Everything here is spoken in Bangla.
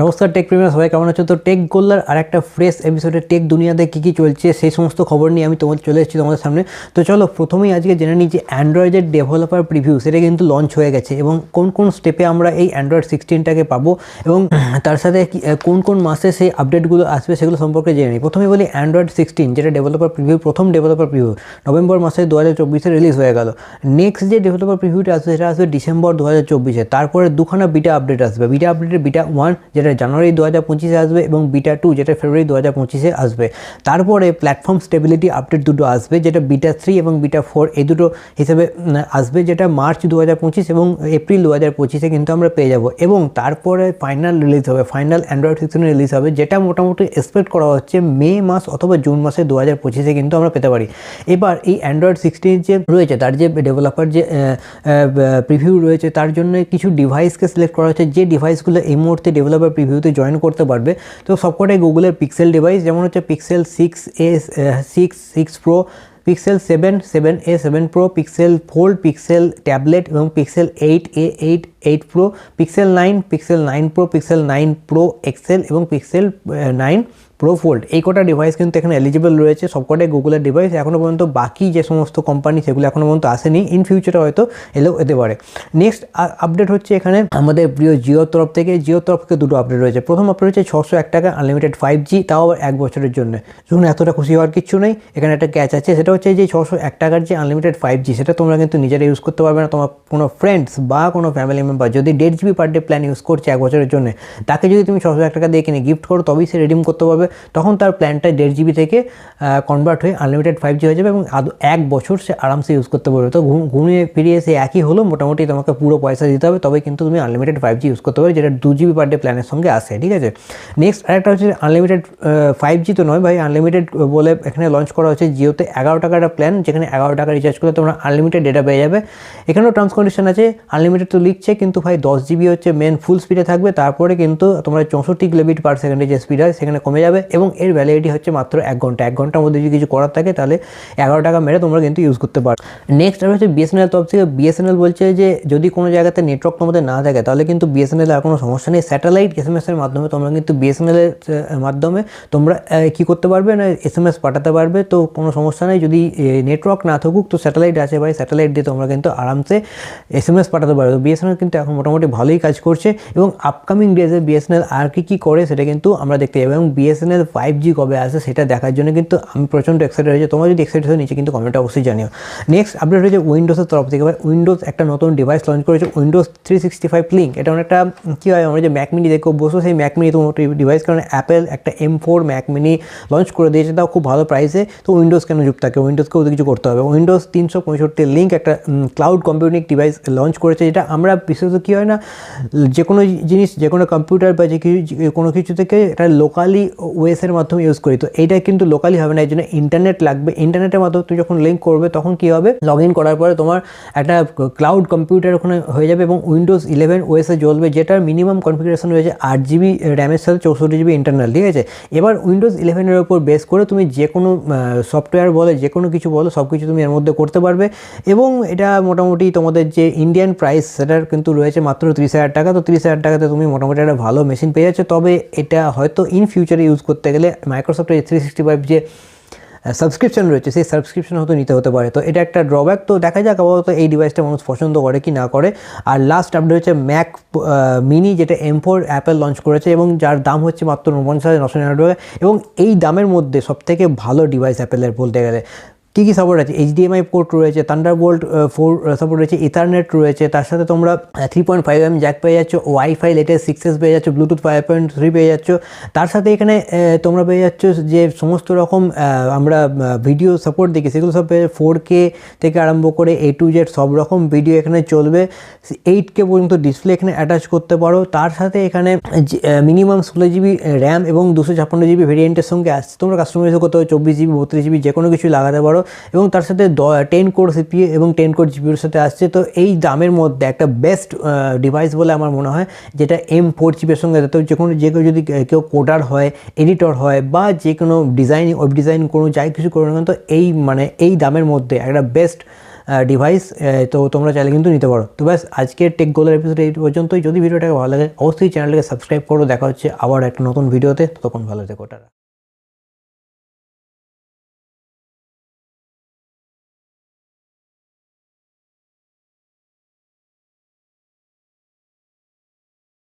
নমস্কার টেক প্রেমিয়ার সবাই কেমন আছো তো টেক গোল্লার আর একটা ফ্রেশ এপিসোডে টেক দুনিয়াতে কী কী চলছে, সেই সমস্ত খবর নিয়ে আমি তোমাদের চলে এসেছি তোমাদের সামনে। তো চলো, প্রথমেই আজকে জেনে নিই যে অ্যান্ড্রয়েডের ডেভেলপার প্রিভিউ সেটা কিন্তু লঞ্চ হয়ে গেছে এবং কোন কোন স্টেপে আমরা এই অ্যান্ড্রয়েড সিক্সটিনটাকে পাবো এবং তার সাথে কোন কোন মাসে সেই আপডেটগুলো আসবে সেগুলো সম্পর্কে জেনে নিই। প্রথমে বলি অ্যান্ড্রয়েড সিক্সটিন যেটা ডেভেলপার প্রিভিউ প্রথম ডেভেলপার প্রিভিউ নভেম্বর মাসে দু হাজার চব্বিশে রিলিজ হয়ে গেল। নেক্সট যে ডেভেলপার প্রিভিউটা আসবে, সেটা আসবে ডিসেম্বর দু হাজার চব্বিশে। তারপরে দুখানা বিটা আপডেট আসবে। বিটা আপডেটের বিটা ওয়ান যেটা জানুয়ারি দু হাজার পঁচিশে আসবে এবং বিটা টু যেটা ফেব্রুয়ারি দু হাজার পঁচিশে আসবে। তারপরে প্ল্যাটফর্ম স্টেবিলিটি আপডেট দুটো আসবে, যেটা বিটা থ্রি এবং বিটা ফোর এই দুটো হিসেবে আসবে যেটা মার্চ দু হাজার পঁচিশ এবং এপ্রিল দু হাজার পঁচিশে কিন্তু আমরা পেয়ে যাব। এবং তারপরে ফাইনাল রিলিজ হবে ফাইনাল অ্যান্ড্রয়েড সিক্সটিন রিলিজ হবে, যেটা মোটামুটি এক্সপেক্ট করা হচ্ছে মে মাস অথবা জুন মাসে দু হাজার পঁচিশে কিন্তু আমরা পেতে পারি। এবার এই অ্যান্ড্রয়েড সিক্সটিন যে রয়েছে, তার যে ডেভেলপার যে প্রিভিউ রয়েছে, তার জন্য কিছু ডিভাইসকে সিলেক্ট করা হচ্ছে। যে ডিভাইসগুলো এই মুহূর্তে ডেভেলপার প্রিভিউতে জয়েন করতে পারবে। তো সবকটাই গুগলের পিক্সেল ডিভাইস যেমন হচ্ছে Pixel six A six six pro Pixel seven seven A seven pro Pixel fold Pixel tablet এবং Pixel eight A eight eight pro Pixel nine Pixel nine pro Pixel nine pro XL এবং পিক্সেল নাইন প্রো ফোল্ড এই কটা ডিভাইস কিন্তু এখানে এলিজিবল রয়েছে, সবকটাই গুগলের ডিভাইস এখনও পর্যন্ত বাকি যে সমস্ত কোম্পানি সেগুলো এখনও পর্যন্ত আসেনি। ইন ফিউচারে হয়তো এলেও যেতে পারে। নেক্সট আপডেট হচ্ছে এখানে আমাদের প্রিয় জিওর তরফ থেকে। জিওর তরফ থেকে দুটো আপডেট রয়েছে। প্রথম আপডেট হচ্ছে ছশো এক টাকা আনলিমিটেড ফাইভ জি তাও আবার এক বছরের জন্য। শুনুন, এতটা খুশি হওয়ার কিছু নেই। এখানে একটা ক্যাচ আছে, সেটা হচ্ছে যে ছশো এক টাকার যে আনলিমিটেড ফাইভ জি সেটা তোমরা কিন্তু নিজেরা ইউজ করতে পারবে না। তোমার কোনো ফ্রেন্ডস বা কোনো ফ্যামিলি মেম্বার যদি দেড় GB per day plan use করছে এক বছরের জন্য, তাকে যদি তুমি ছশো এক টাকা দিয়ে কিনে গিফট করো, তবেই সে রিডিম করতে পারবে। তখন তার প্ল্যানটা দেড় জিবি থেকে কনভার্ট হয়ে আনলিমিটেড ফাইভ জি হয়ে যাবে এবং এক বছর সে আরামসে ইউজ করতে পারবে। তো ঘুমিয়ে ফিরিয়ে সে একই হলো, মোটামুটি তোমাকে পুরো পয়সা দিতে হবে তবে কিন্তু তুমি আনলিমিটেড ফাইভ জি ইউজ করতে পারবে, যেটা দু জিবি পার ডে প্ল্যানের সঙ্গে আসে, ঠিক আছে? নেক্সট আরেকটা হচ্ছে আনলিমিটেড ফাইভ জি তো নয় ভাই আনলিমিটেড বলে এখানে লঞ্চ করা হচ্ছে জিওতে এগারো টাকার প্ল্যান যেখানে এগারো টাকা রিচার্জ করলে তোমরা আনলিমিটেড ডেটা পেয়ে যাবে। এখানেও টার্মস কন্ডিশন আছে আনলিমিটেড তো লিখছে কিন্তু ভাই দশ জিবি হচ্ছে মেন ফুল স্পিডে থাকবে, তারপরে কিন্তু তোমরা চৌষট্টি কিলোমিট পার সেকেন্ডে যে স্পিড হয় সেখানে কমে যাবে এবং এর ভ্যালিডিটি হচ্ছে মাত্র এক ঘণ্টা। এক ঘণ্টার মধ্যে যদি কিছু করার থাকে তাহলে এগারো টাকা মেরে তোমরা কিন্তু ইউজ করতে পারো। নেক্সট আর হচ্ছে বিএসএনএল তরফ থেকে বিএসএনএল বলছে যে যদি কোনো জায়গাতে নেটওয়ার্ক তোমাদের না থাকে তাহলে কিন্তু বিএসএনএল আর কোনো সমস্যা নেই। স্যাটেলাইট এস এম এর মাধ্যমে তোমরা কিন্তু বিএসএনএল এর মাধ্যমে তোমরা কি করতে পারবে না এস এম এস পাঠাতে পারবে। তো কোনো সমস্যা নেই, যদি নেটওয়ার্ক না থাকুক তো স্যাটেলাইট আছে ভাই স্যাটেলাইট দিয়ে তোমরা কিন্তু আরামসে এস এম এস পাঠাতে পারবে। তো বিএসএনএল কিন্তু এখন মোটামুটি ভালোই কাজ করছে এবং আপকামিং ডেজে বিএসএনএল আর কি কী করে সেটা কিন্তু আমরা দেখতে যাব এবং বিএসএনএল ফাইভ জি কবে আসে সেটা দেখার জন্য কিন্তু আমি প্রচণ্ড এক্সাইটেড হয়েছে। তোমরা যদি এক্সাইটেড হয়ে নিচে কিন্তু কমেন্টে অবশ্যই জানিও। নেক্সট আপডেট হয়েছে উইন্ডোজের তরফ থেকে। ভাই উইন্ডোজ একটা নতুন ডিভাইস লঞ্চ করেছে Windows three sixty five link এটা অনেকটা কী হয়, আমরা যে ম্যাক মিনি দেখো বসো সেই ম্যাক মিনি তোমার ডিভাইস কারণ অ্যাপেল একটা M four Mac mini launch করে দিয়েছে, তাও খুব ভালো প্রাইসে তো উইন্ডোজ কেন যুক্ত থাকে? উইন্ডোজকে ওদের কিছু করতে হবে। উইন্ডোজ তিনশো পঁয়ষট্টি লিঙ্ক একটা ক্লাউড কম্পিউটিং ডিভাইস লঞ্চ করেছে, যেটা আমরা বিশেষত কী হয় না, যে কোনো জিনিস, যে কোনো কম্পিউটার বা যে কিছু কোনো কিছু থেকে এটা লোকালি ওয়েসের মাধ্যমে ইউজ করি। তো এইটা কিন্তু লোকালি হবে না, এই জন্য ইন্টারনেট লাগবে। ইন্টারনেটের মাধ্যমে তুমি যখন লিঙ্ক করবে, তখন কী হবে? লগ ইন করার পরে তোমার একটা ক্লাউড কম্পিউটার ওখানে হয়ে যাবে এবং উইন্ডোজ ইলেভেন ওয়েসে জ্বলবে, যেটার মিনিমাম কনফিগারেশন রয়েছে আট জিবি র্যামের সাথে চৌষট্টি জিবি ইন্টারনাল ঠিক আছে? এবার উইন্ডোজ ইলেভেনের ওপর বেস করে তুমি যে কোনো সফটওয়্যার বলে, যে কোনো কিছু বলো সব কিছু তুমি এর মধ্যে করতে পারবে। এবং এটা মোটামুটি তোমাদের যে ইন্ডিয়ান প্রাইস সেটার কিন্তু রয়েছে মাত্র তিরিশ হাজার টাকা। তো তিরিশ হাজার টাকাতে তুমি মোটামুটি একটা ভালো মেশিন পেয়ে যাচ্ছ তবে এটা হয়তো ইন ফিউচারে ইউজ করতে গেলে মাইক্রোসফটের থ্রি সিক্সটি ফাইভ যে সাবস্ক্রিপশন রয়েছে, সেই সাবস্ক্রিপশন হয়তো নিতে হতে পারে। তো এটা একটা ড্রব্যাক তো দেখা যাক আপাতত এই ডিভাইসটা মানুষ পছন্দ করে কি না করে। আর লাস্ট আপডেট হচ্ছে ম্যাক মিনি যেটা এম ফোর অ্যাপেল লঞ্চ করেছে এবং যার দাম হচ্ছে মাত্র উনপঞ্চাশ হাজার নশো নিরানব্বই এবং এই দামের মধ্যে সবথেকে ভালো ডিভাইস অ্যাপেলের বলতে গেলে। কী কী সাপোর্ট আছে? এইচডিএমআই পোর্ট রয়েছে থান্ডার বোল্ট ফোর সাপোর্ট রয়েছে ইথারনেট রয়েছে, তার সাথে তোমরা three point five M jack পেয়ে যাচ্ছ ওয়াইফাই লেটেস্ট সিক্সেস পেয়ে যাচ্ছ ব্লুটুথ ফাইভ পয়েন্ট থ্রি পেয়ে যাচ্ছ। তার সাথে এখানে তোমরা পেয়ে যাচ্ছ যে সমস্ত রকম আমরা ভিডিও সাপোর্ট দেখি, সেগুলো সব পেয়ে ফোর কে থেকে আরম্ভ করে এ টু জেড সব রকম ভিডিও এখানে চলবে। এইট কে পর্যন্ত ডিসপ্লে এখানে অ্যাটাচ করতে পারো। তার সাথে এখানে মিনিমাম ষোলো জিবি র্যাম এবং দুশো ছাপ্পান্ন জিবি ভেরিয়েন্টের সঙ্গে আসছে তোমরা কাস্টমাইজ করতে পারো, চব্বিশ জিবি বত্রিশ জিবি যে কোনো কিছু লাগাতে পারো। এবং তার সাথে টেন কোর সিপিএ এবং টেন কোর জিপিউর সাথে আসছে। তো এই দামের মধ্যে একটা বেস্ট ডিভাইস বলে আমার মনে হয়, যেটা এম ফোর চিপের সঙ্গে তো যে কোনো, যে কেউ যদি কেউ কোডার হয় এডিটর হয় বা যে কোনো ডিজাইনিং ওয়েব ডিজাইন কোনো যাই কিছু করো না তো এই মানে এই দামের মধ্যে একটা বেস্ট ডিভাইস তো তোমরা চাইলে কিন্তু নিতে পারো। তো ব্যাস, আজকের টেক গোলার এপিসোড এই পর্যন্তই। যদি ভিডিওটাকে ভালো লাগে, অবশ্যই চ্যানেলটাকে সাবস্ক্রাইব করো। দেখা হচ্ছে আবার একটা নতুন ভিডিওতে তখন ভালো থেকো, টাটা।